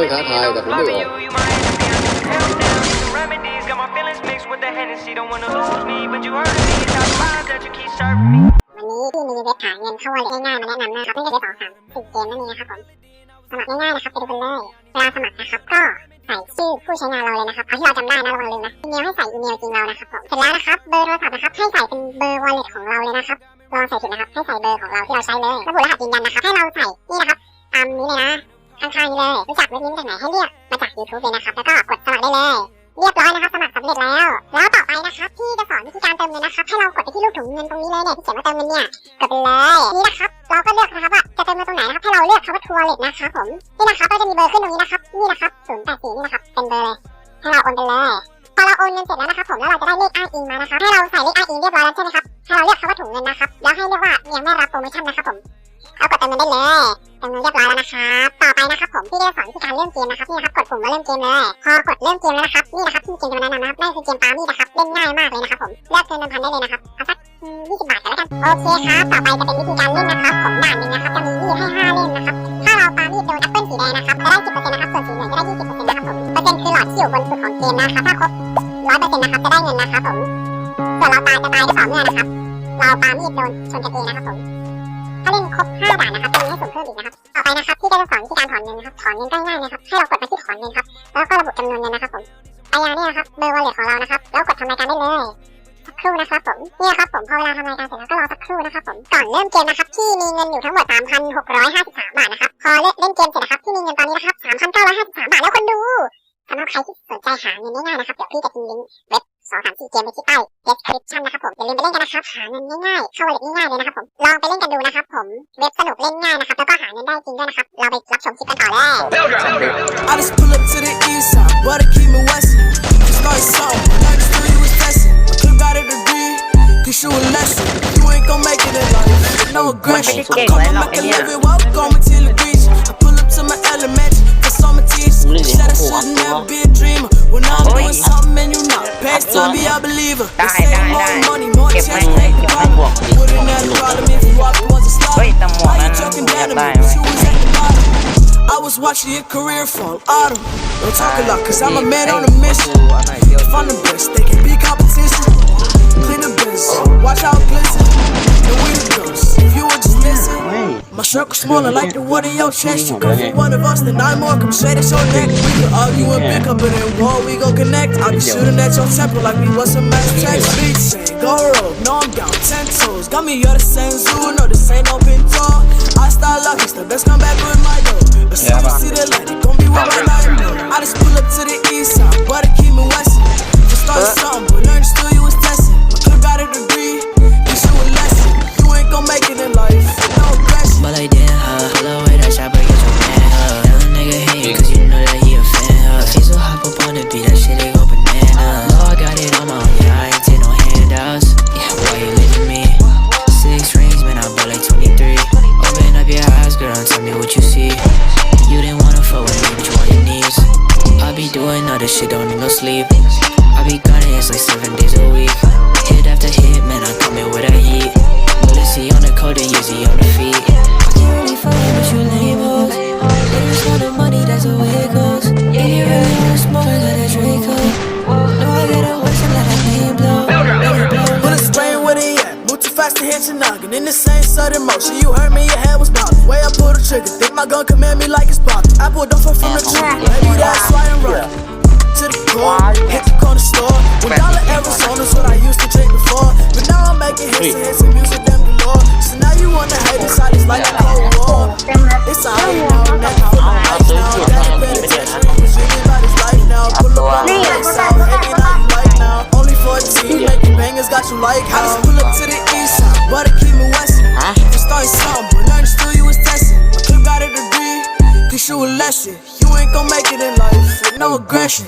you my enemy. I need some help now, need some remedies. Got my feelings mixed with the Hennessy. Don't wanna lose me, but you heard me. It's our vibes that you keep serving me. วันนี้ที่มีเว็บหาเงินเข้า wallet ง่ายๆมาแนะนำนะครับนั่นก็คือเว็บสองสามสี่เกมนั่นเองนะครับผมสมัครง่ายๆนะครับไปดูกันเลยเวลาสมัครนะครับก็ใส่ชื่อผู้ใช้งานเราเลยนะครับเอาที่เราจำได้นะระวังลืมนะอีเมลให้ใส่อีเมลจริงเรานะครับผมเสร็จแล้วนะครับเบอร์โทรศัพท์นะครับให้ใส่เป็นเบอร์ wallet ของเราเลยนะครับลองใส่ผิดนะครับให้ใส่เบอร์ของเราที่เราใช้เลยระบุรหัสยืนยันนะครับให้เราใส่นี่นะครับตามนี้เลยนะ ข้างๆนี้เลย รู้จักเว็บนี้มาจากไหนให้เรียกมาจาก YouTube เลยนะครับ แล้วก็กดสมัครได้เลย เรียบร้อยนะครับสมัครสำเร็จแล้ว แล้วต่อไปนะครับ ที่จะสอนวิธีการเติมเงินนะครับ ให้เรากดไปที่รูปถุงเงินตรงนี้เลยเนี่ยที่เขียนว่าเติมเงินเนี่ย กดไปเลย นี่นะครับ เราก็เลือกนะครับว่าจะเติมเงินตรงไหนนะครับ ให้เราเลือกคำว่าทัวร์เลทนะครับผม นี่นะครับก็จะมีเบอร์ขึ้นตรงนี้นะครับ นี่นะครับ084นี่นะครับ เป็นเบอร์เลย ให้เราโอนไปเลยพอเราโอนเงินเสร็จแล้วนะครับผม แล้วเราจะได้เลขอ้างอิงมานะครับ ให้เราใส่เลขอ้างอิงเรียบร้อยแล้วใช่ไหมครับ ให้เราเลือกคำว่าถุงเงินนะครับ แล้วให้เลือกว่ายังไม่รับโปรโมชั่นนะครับผม เอากดเติมเงินได้เลย ติมเงินเรียบร้อยแล้วนะครับ ต่อไปนะครับผมที่จะสอนวิธีการเริ่มเกมนะครับนี่นะครับกดปุ่มว่าเริ่มเกมเลย พอกดเริ่มเกมแล้วนะครับนี่นะครับที่เกมจะมาแนะนำนะครับนั่นคือเกมปามี่นะครับเล่นง่ายมากเลยนะครับผมเลือกเงินเดิมพันได้เลยนะครับเอาสักยี่สิบบาทกันแล้วกันโอเคครับต่อไปจะเป็นวิธีการเล่นนะครับผมด่านหนึ่งนะครับจะมีมีดให้ห้าเล่มนะครับถ้าเราปามีดโดนแอปเปิ้ลสีแดงนะครับจะได้สิบเปอร์เซ็นต์นะครับส่วนสีเหลืองจะได้ยี่สิบเปอร์เซ็นต์นะครับผมเปอร์เซ็นต์คือหลอดที่อยู่บนสุดของเกมนะครับถ้าครบร้อยเปอร์เซ็นต์นะครับจะได้เงินนะครับผมส่วนเราตายจะตายด้วยต่อเมื่อนะครับเราปามีดโดนชนกันเองนะครับผม ถ้าเล่นครบห้าด่านนะครับจะมีให้สุ่มเพิ่มอีกนะครับ ต่อไปนะครับที่จะสอนวิธีการถอนเงินนะครับ ถอนเงินง่ายๆนะครับ ให้เรากดมาที่ถอนเงินครับ แล้วก็ระบุจำนวนเงินนะครับผมไปยังเนี่ยนะครับ เบอร์วอลเล็ตของเรานะครับ แล้วกดทำรายการได้เลย สักครู่นะครับผมเนี่ยครับผมพอเวลาทำรายการเสร็จแล้วก็รอสักครู่นะครับผม ก่อนเริ่มเกมนะครับที่มีเงินอยู่ทั้งหมด 3,653 บาทนะครับ พอเล่นเล่นเกมเสร็จนะครับที่มีเงินตอนนี้นะครับ3,953 บาทแล้วคนดูสำหรับใครที่สนใจหาเงินง่ายๆนะครับ เดี๋ยวพี่จะทิ้งลิงก์เว็บ สองสามสี่เกมไว้ที่ใต้ description นะครับผมอย่าลืมไปเล่นกันนะครับหาเงินง่ายๆเข้า wallet ง่ายๆเลยนะครับผมลองไปเล่นกันดูนะครับผมเว็บสนุกเล่นง่ายนะครับแล้วก็หาเงินได้จริงด้วยนะครับเราไปรับชมคลิปกันต่อเลย I just pull up to the east side, but I keep me west. Start something, learn to you was testing. I could've got a degree, teach you a lesson. You ain't gon' make it in life, no aggression. I come and make a living, welcome until be a believer. They say more money, more chance, take the problem. Wouldn't have a problem if you walked towards a เฮ้ย slaughter. แต่หมวก Now นั้ you น joking อยา down ก to ได้ me, ไหม but you was at the bottom. I was watching your career fall autumn. Don't talk a lot, cause I'm a man on a mission. ดูอันไหนเดียว If I'm the best, they can be competition. Clean the biz, watch how it glisten. And we the ghosts. My circle smaller like the wood in your chest. You come for one of us, then I'm more. Straight at your neck. We can argue and pick up in that wall, we gon' connect. I'll be shooting at your temple like we was a mass text. Saying, go rogue, no I'm down ten toes. Got me all the same zoo, no this ain't open door. I start lucky, the best come back with my dough. The the it I it. Put a strain they at. Move too fast to hit your noggin. In the same sudden motion, you heard me, your head was bobbing. Way I pull the trigger, think my gun command me like it's popping. I pulled off from the trigger, maybe that's why I'm running. To the core, hit the corner store. One dollar Arizona's what I used to drink before. But now I'm making hits and hits and music, them galore. So now you wanna hate inside, it's like a cold war. It's a bangers, got you like how. I just pull up to the east side, but I keep me west. Just started something, but learned still you was testing. Could've got a degree, teach you a lesson. You ain't gon' make it in life with no aggression.